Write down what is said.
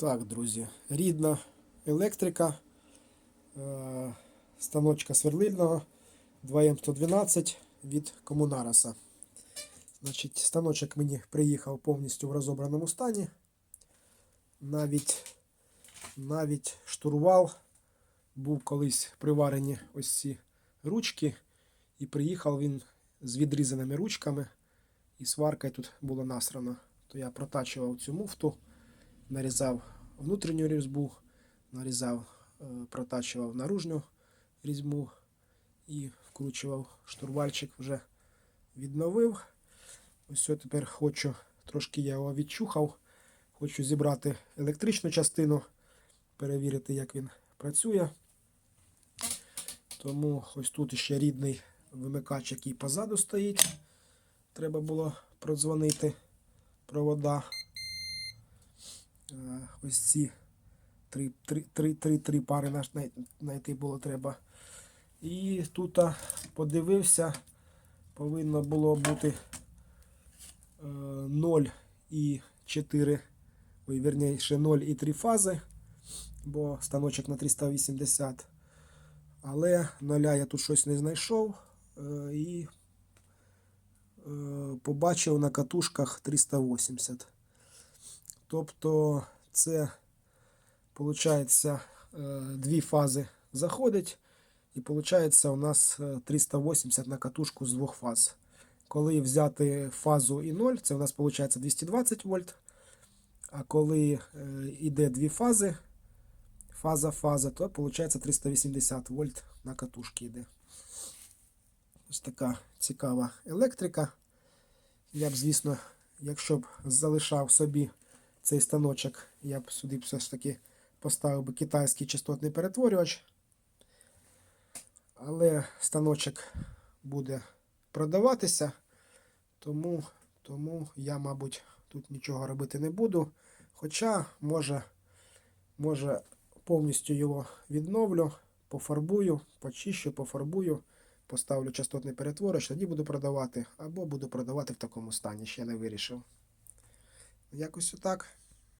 Так, друзі, рідна електрика, е, станочка сверлильного 2М112 від Комунараса. Значить, станочок мені приїхав повністю в розобраному стані. Навіть, навіть штурвал був колись приварені ось ці ручки, і приїхав він з відрізаними ручками, і сварка тут було насрано. То я протачував цю муфту нарізав внутрішню різьбу, нарізав, е, протачував наружню різьбу і вкручував штурвальчик, вже відновив. Ось тепер хочу, трошки я його відчухав, хочу зібрати електричну частину, перевірити, як він працює. Тому ось тут ще рідний вимикач, який позаду стоїть. Треба було продзвонити провода. Е, ось ці три, три, три, три, три пари знайти було треба. І тут подивився, повинно було бути е, 0 і 4, ой, вірніше 0 і 3 фази, бо станочок на 380. Але ноля я тут щось не знайшов е, і е, побачив на катушках 380. Тобто це, виходить, дві фази заходить, і виходить у нас е, 380 на катушку з двох фаз. Коли взяти фазу і 0, це у нас виходить 220 вольт. А коли е, йде дві фази, фаза-фаза, то виходить 380 вольт на катушки йде. Ось така цікава електрика. Я б, звісно, якщо б залишав собі цей станочок, я б сюди все ж таки поставив би китайський частотний перетворювач. Але станочок буде продаватися, тому, тому я, мабуть, тут нічого робити не буду. Хоча, може, може повністю його відновлю, пофарбую, почищу, пофарбую, поставлю частотний перетворювач, тоді буду продавати, або буду продавати в такому стані, ще не вирішив. Якось отак.